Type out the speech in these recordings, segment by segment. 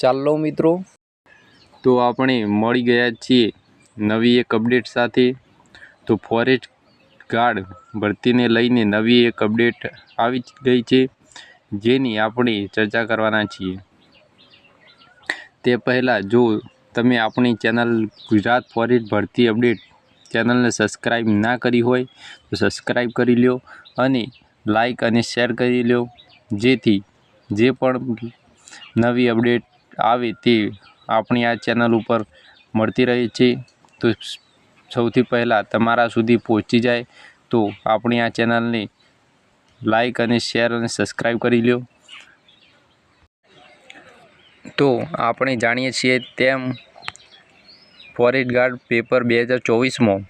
ચાલો મિત્રો. તો આપણે મળી ગયા છીએ નવી એક અપડેટ સાથે. તો ફોરેસ્ટ ગાર્ડ ભરતીને લઈને નવી એક અપડેટ આવી ગઈ છે, જેની આપણે ચર્ચા કરવાના છીએ. તે પહેલાં જો તમે આપણી ચેનલ ગુજરાત ફોરેસ્ટ ભરતી અપડેટ ચેનલને સબસ્ક્રાઈબ ના કરી હોય, તો સબસ્ક્રાઈબ કરી લો અને લાઈક અને શેર કરી લો જેથી જે પણ નવી અપડેટ આવે તે આપણી આ ચેનલ ઉપર મળતી રહે છે. તો સૌથી પહેલાં તમારા સુધી પહોંચી જાય તો આપણી આ ચેનલને લાઈક અને શેર અને સબસ્ક્રાઈબ કરી લો તો આપણે જાણીએ છીએ તેમ ફોરેસ્ટ ગાર્ડ પેપર બે હજાર ચોવીસમાં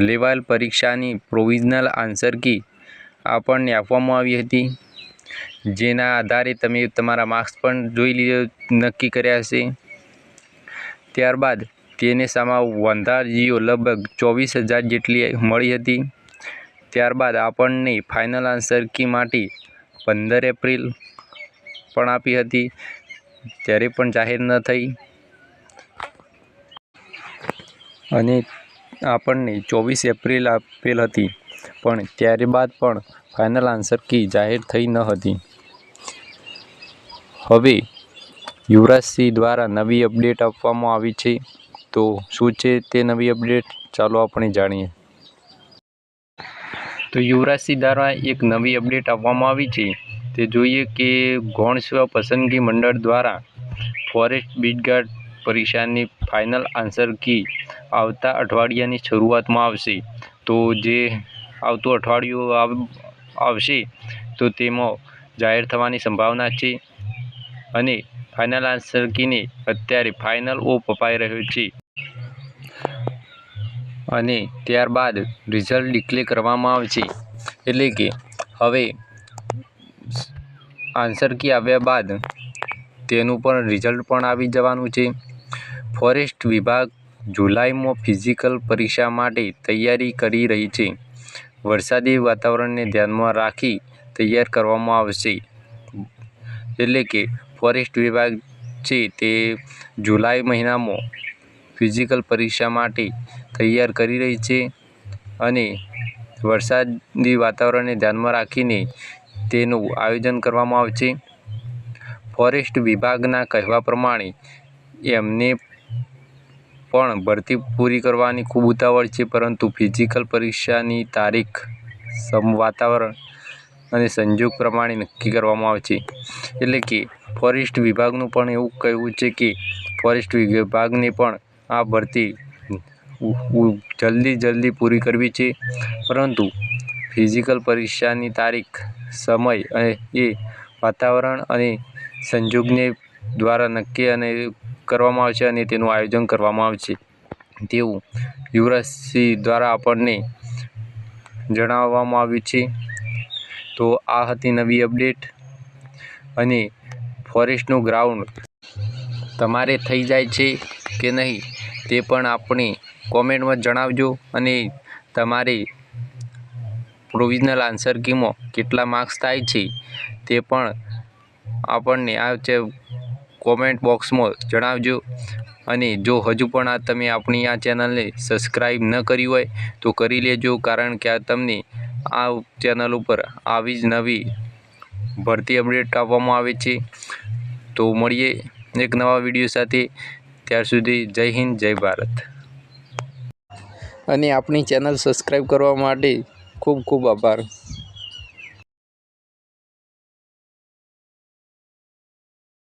લેવાયેલ પરીક્ષાની પ્રોવિઝનલ આન્સર કી આપણને આપવામાં આવી હતી. જેના આધારે તમે તમારા માર્ક્સ પણ જોઈ લીધો, નક્કી કર્યા હશે. ત્યારબાદ તેને સામા વંધારજીઓ લગભગ ચોવીસ હજાર જેટલી મળી હતી. ત્યારબાદ આપણને ફાઇનલ આન્સર કી માટે પંદર એપ્રિલ પણ આપી હતી. ત્યારે પણ જાહેર ન થઈ. અને આપણને ચોવીસ એપ્રિલ આપેલ હતી. પણ ત્યારબાદ પણ ફાઇનલ આન્સર કી જાહેર થઈ ન હતી. હવે યુવરાજસિંહ દ્વારા નવી અપડેટ આપવામાં આવી છે. તો શું છે તે નવી અપડેટ? ચાલો આપણે જાણીએ. તો યુવરાજસિંહ દ્વારા એક નવી અપડેટ આપવામાં આવી છે. તે જોઈએ કે ગૌણ સેવા પસંદગી મંડળ દ્વારા ફોરેસ્ટ બીટગાર્ડ પરીક્ષાની ફાઇનલ આન્સર કી આવતા અઠવાડિયાની શરૂઆતમાં આવશે. તો જે આવતું અઠવાડિયું આવ- આવશે, તો તેમાં જાહેર થવાની સંભાવના છે. અને ફાઇનલ આન્સર કીને અત્યારે ફાઇનલ ઓપ અપાઈ રહ્યો છે. અને ત્યારબાદ રિઝલ્ટ ડિક્લેર કરવામાં આવશે એટલે કે હવે આન્સર કી આવ્યા બાદ તેનું પણ રિઝલ્ટ પણ આવી જવાનું છે. ફોરેસ્ટ વિભાગ જુલાઈમાં ફિઝિકલ પરીક્ષા માટે તૈયારી કરી રહી છે. વરસાદી વાતાવરણને ધ્યાનમાં રાખી તૈયાર કરવામાં આવશે. એટલે કે ફોરેસ્ટ વિભાગ છે તે જુલાઈ મહિનામાં ફિઝિકલ પરીક્ષા માટે તૈયાર કરી રહી છે અને વરસાદી વાતાવરણને ધ્યાનમાં રાખીને તેનું આયોજન કરવામાં આવશે ફોરેસ્ટ વિભાગના કહેવા પ્રમાણે એમને પણ ભરતી પૂરી કરવાની ખૂબ ઉતાવળ છે, પરંતુ ફિઝિકલ પરીક્ષાની તારીખ સમ, વાતાવરણ અને સંજોગ પ્રમાણે નક્કી કરવામાં આવે છે. એટલે કે ફોરેસ્ટ વિભાગનું પણ એવું કહેવું છે કે ફોરેસ્ટ વિભાગને પણ આ ભરતી જલ્દી જલ્દી પૂરી કરવી છે. પરંતુ ફિઝિકલ પરીક્ષાની તારીખ, સમય અને એ વાતાવરણ અને સંજોગને દ્વારા નક્કી અને કરવામાં આવશે અને તેનું આયોજન કરવામાં આવશે તેવું યુવરાજસિંહ દ્વારા આપણને જણાવવામાં આવ્યું છે. તો આ હતી નવી અપડેટ. અને ફોરેસ્ટનું ગ્રાઉન્ડ તમારે થઈ જાય છે કે નહીં તે પણ આપણે કોમેન્ટમાં જણાવજો અને તમારે પ્રોવિઝનલ આન્સર કીમાં કેટલા માર્ક્સ થાય છે તે પણ આપણને આ છે કોમેન્ટ બોક્સમાં જણાવજો. અને જો હજુ પણ આ તમે આપણી આ ચેનલને સબસ્ક્રાઈબ ન કરી હોય તો કરી લેજો કારણ કે આ તમને આ ચેનલ ઉપર આવી જ નવી ભરતી અપડેટ આપવામાં આવે છે. તો મળીએ એક નવા વીડિયો સાથે. ત્યાર સુધી જય હિન્દ, જય ભારત. અને આપણી ચેનલ સબસ્ક્રાઈબ કરવા માટે ખૂબ ખૂબ આભાર.